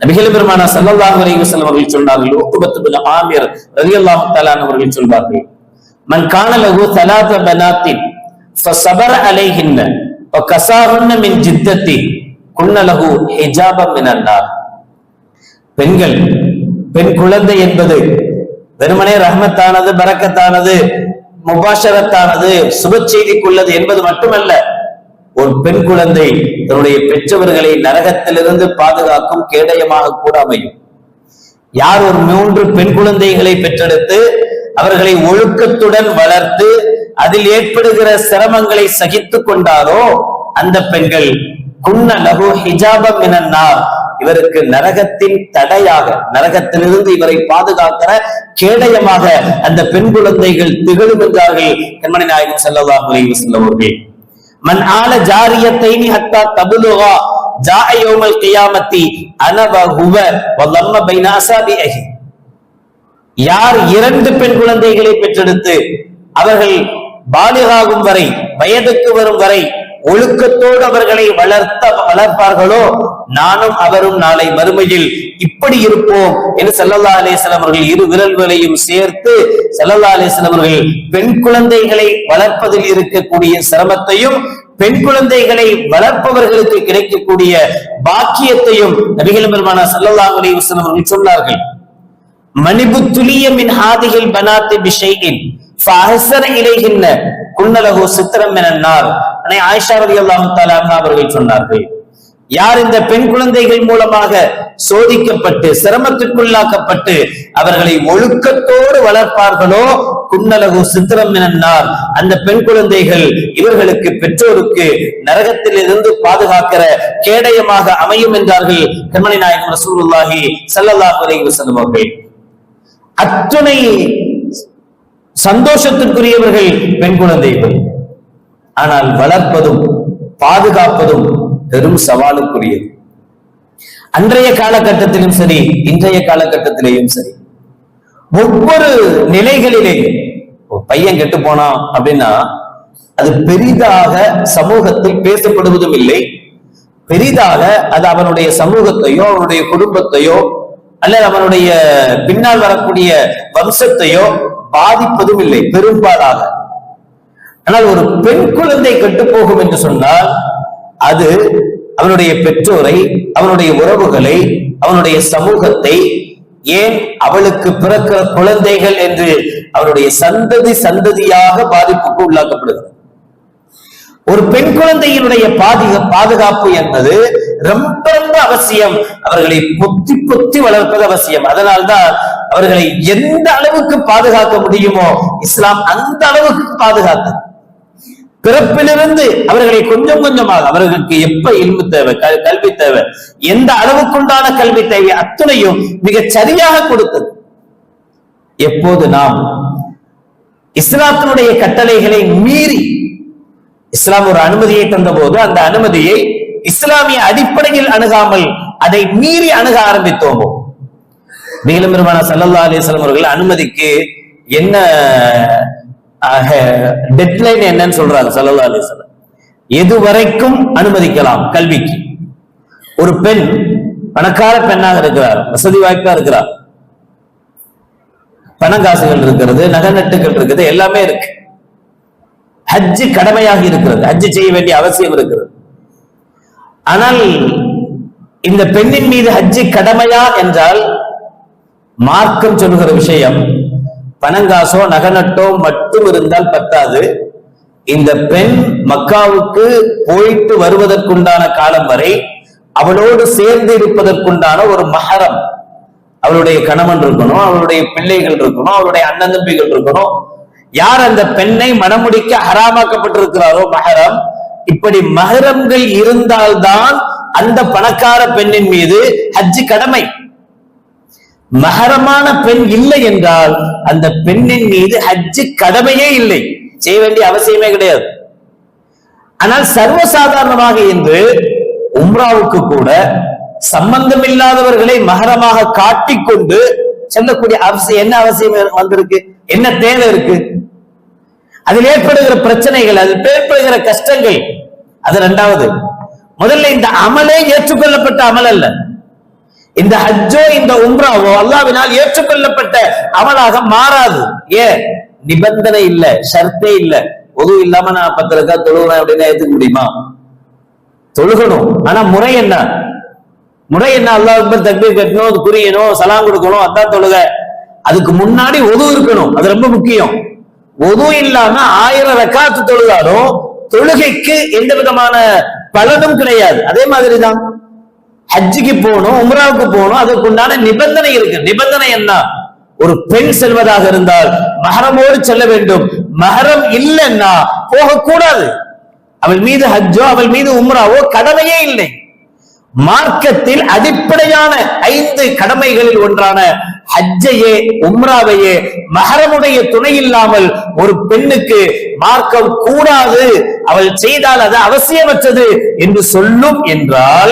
நபிகள பெருமானா சல்லல்லாஹு அலைஹி வஸல்லம் அவர்கள் சொன்னார்கள் உக்பத் இப்னு ஆமிர் ரலியல்லாஹு தஆலான் அவர்கள் சொல்வார்கள் மன் கான லஹு தலாத பனாத்தின் ஃபஸபர அலைஹின்ன வ மின் ஜித்தத்தி குன்ன லஹு ஹிஜாபம் மின் பெண்கள் பெண் குழந்தை என்பது வெறுமனே ரஹமத்தானது பரக்கத்தானது முபாஷரத்தானது சுப செய்திக்குள்ளது என்பது மட்டுமல்ல ஒரு பெண் குழந்தை தன்னுடைய பெற்றவர்களை நரகத்திலிருந்து பாதுகாக்கும் கேடயமாக கூட அமையும். யார் ஒரு மூன்று பெண் குழந்தைகளை பெற்றெடுத்து அவர்களை ஒழுக்கத்துடன் வளர்த்து அதில் ஏற்படுகிற சிரமங்களை சகித்து கொண்டாரோ அந்த பெண்கள் குன்ன லகு ஹிஜாபம் என்னார் இவருக்கு நரகத்தின் தடையாக நரகத்திலிருந்து இவரை பாதுகாக்கிற கேடயமாக அந்த பெண் குழந்தைகள் திகழும் என்றார்கள் கண்மணி நாயகன் செல்லவாக செல்லவர்கள் மன் ஆல ஜாரியத்தைனி ஹத்தா தபுலுகா ஜாஅ யௌமல் கியாமத்தி ஹுவ பைன யார் இரண்டு பெண் குழந்தைகளை பெற்றெடுத்து அவர்கள் பாலிகாகும் வரை வயதுக்கு வரும் வரை ஒழுக்கத்தோடு அவர்களை வளர்த்த வளர்ப்பார்களோ நானும் அவரும் நாளை மறுமையில் இப்படி இருப்போம் என்று செல்லல்லா அலிஸ்லாம் அவர்கள் இரு விரல்களையும் சேர்த்து செல்லல்லா அலிஸ்லாம் அவர்கள் பெண் குழந்தைகளை வளர்ப்பதில் இருக்கக்கூடிய சிரமத்தையும் பெண் குழந்தைகளை வளர்ப்பவர்களுக்கு கிடைக்கக்கூடிய பாக்கியத்தையும் நபிகள் பெருமான சல்லல்லாஹு அலைஹி அவர்கள் சொன்னார்கள். மணிபுத்துலிய மின் ஹாதிகள் பனாத்தி பிஷைஇன் ஃபஅஹ்சன குன்னலகோ சித்திரம் சித்ரம் ஆயிஷா ரலியல்லாஹு அல்லாஹு அவர்கள் சொன்னார்கள். யார் இந்த பெண் குழந்தைகள் மூலமாக சோதிக்கப்பட்டு சிரமத்திற்குள்ளாக்கப்பட்டு அவர்களை ஒழுக்கத்தோடு வளர்ப்பார்களோ? குன்னலகு சித்திரம் என்னார் அந்த பெண் குழந்தைகள் இவர்களுக்கு பெற்றோருக்கு நரகத்தில் இருந்து பாதுகாக்கிற கேடயமாக அமையும் என்றார்கள் கண்மணி நாயகம் ரசூலுல்லாஹி ஸல்லல்லாஹு அலைஹி வஸல்லம் அவர்கள். அத்துணை சந்தோஷத்திற்குரியவர்கள் பெண் குழந்தைகள். ஆனால் வளர்ப்பதும் பாதுகாப்பதும் பெரும் சவாலுக்குரியது அன்றைய காலகட்டத்திலும் சரி இன்றைய காலகட்டத்திலேயும் சரி ஒவ்வொரு நிலைகளிலேயும் பையன் கெட்டு போனான் அப்படின்னா அது பெரிதாக சமூகத்தில் பேசப்படுவதும் இல்லை. பெரிதாக அது அவனுடைய சமூகத்தையோ அவனுடைய குடும்பத்தையோ அல்லது அவனுடைய பின்னால் வரக்கூடிய வம்சத்தையோ பாதிப்பதும் இல்லை பெரும்பாலாக. ஆனால் ஒரு பெண் குழந்தை கெட்டு போகும் என்று சொன்னால் அது அவனுடைய பெற்றோரை அவனுடைய உறவுகளை அவனுடைய சமூகத்தை ஏன் அவளுக்கு பிறக்கிற குழந்தைகள் என்று அவனுடைய சந்ததி சந்ததியாக பாதிப்புக்கு உள்ளாக்கப்படுகிறது. ஒரு பெண் குழந்தையினுடைய பாதிக பாதுகாப்பு என்பது ரொம்ப ரொம்ப அவசியம். அவர்களை பொத்தி பொத்தி வளர்ப்பது அவசியம். அதனால்தான் அவர்களை எந்த அளவுக்கு பாதுகாக்க முடியுமோ இஸ்லாம் அந்த அளவுக்கு பாதுகாத்தது. பிறப்பிலிருந்து அவர்களை கொஞ்சம் கொஞ்சமாக அவர்களுக்கு எப்ப இன்பு தேவை கல்வி தேவை எந்த அளவுக்குண்டான கல்வி தேவை அத்துணையும் மிகச் சரியாக கொடுத்தது. எப்போது நாம் இஸ்லாத்தினுடைய கட்டளைகளை மீறி இஸ்லாம் ஒரு அனுமதியை தந்தபோது அந்த அனுமதியை இஸ்லாமிய அடிப்படையில் அணுகாமல் அதை மீறி அணுக ஆரம்பித்தோமோ. நீலம் பெருமான சல்லல்லா அலிஸ்லாம் அவர்கள் அனுமதிக்கு என்ன டெட்லைன் என்னன்னு சொல்றாங்க சல்லல்லா அலிஸ்லாம் எது வரைக்கும் அனுமதிக்கலாம் கல்விக்கு. ஒரு பெண் பணக்கார பெண்ணாக இருக்கிறார் வசதி வாய்ப்பா இருக்கிறார். பணங்காசுகள் இருக்கிறது நகநட்டுகள் இருக்குது எல்லாமே இருக்கு. ஹஜ்ஜு கடமையாக இருக்கிறது ஹஜ்ஜு செய்ய வேண்டிய அவசியம் இருக்கிறது ஆனால் இந்த பெண்ணின் மீது ஹஜ்ஜு கடமையா என்றால் மார்க்கம் சொல்லுகிற விஷயம் பணங்காசோ நகநட்டோ மட்டும் இருந்தால் பத்தாது. இந்த பெண் மக்காவுக்கு போயிட்டு வருவதற்குண்டான காலம் வரை அவளோடு சேர்ந்து இருப்பதற்குண்டான ஒரு மகரம் அவளுடைய கணவன் இருக்கணும் அவளுடைய பிள்ளைகள் இருக்கணும் அவளுடைய அண்ணன் தம்பிகள் இருக்கணும். யார் அந்த பெண்ணை மணமுடிக்க ஹராமாக்கப்பட்டிருக்கிறாரோ மகரம் இப்படி மகரம்கள் இருந்தால்தான் அந்த பணக்கார பெண்ணின் மீது ஹஜ்ஜு கடமை. மகரமான பெண் இல்லை என்றால் அந்த பெண்ணின் மீது ஹஜ்ஜு கடமையே இல்லை. செய்ய வேண்டிய அவசியமே கிடையாது. ஆனால் சர்வசாதாரணமாக இன்று உம்ராவுக்கு கூட சம்பந்தம் இல்லாதவர்களை மகரமாக காட்டிக்கொண்டு செல்லக்கூடிய அவசியம் என்ன அவசியம் வந்திருக்கு? என்ன தேவை இருக்கு? அதில் ஏற்படுகிற பிரச்சனைகள் அதில் ஏற்படுகிற கஷ்டங்கள். அது இரண்டாவது முதல்ல இந்த அமலே ஏற்றுக்கொள்ளப்பட்ட அமல் அல்ல. இந்த ஹஜ்ஜோ இந்த உம்ராவோ அல்லாவினால் ஏற்றுக்கொள்ளப்பட்ட அமலாக மாறாது. ஏன்? நிபந்தனை இல்ல ஷர்த்தே இல்ல. பொது இல்லாம நான் பத்து ரக்கா தொழுகிறேன் அப்படின்னு ஏத்துக்க முடியுமா? தொழுகணும். ஆனா முறை என்ன? முறை என்ன? அல்லாஹ் அக்பர் தக்பீர் கட்டணும் அது புரியணும் சலாம் கொடுக்கணும் அதான் தொழுக. அதுக்கு முன்னாடி ஒது இருக்கணும். அது ரொம்ப முக்கியம். ஒது இல்லாம ஆயிரம் ரக்காத்து தொழுதாலும் தொழுகைக்கு எந்த விதமான பலனும் கிடையாது. அதே மாதிரிதான். அஜிக்கு போகணும் உம்ராவுக்கு போகணும் அதுக்கு உண்டான நிபந்தனை இருக்கு. நிபந்தனை என்ன? ஒரு பெண் செல்வதாக இருந்தால் மகரமோடு செல்ல வேண்டும். மகரம் இல்லைன்னா போகக்கூடாது. அவள் மீது ஹஜ்ஜோ அவள் மீது உம்ராவோ கடமையே இல்லை. மார்க்கத்தில் அடிப்படையான ஐந்து கடமைகளில் ஒன்றான ஹஜ்ஜையே உம்ராவையே மகரமுடைய துணை இல்லாமல் ஒரு பெண்ணுக்கு மார்க்கம் கூடாது. அவள் செய்தால் அது அவசியமற்றது என்று சொல்லும் என்றால்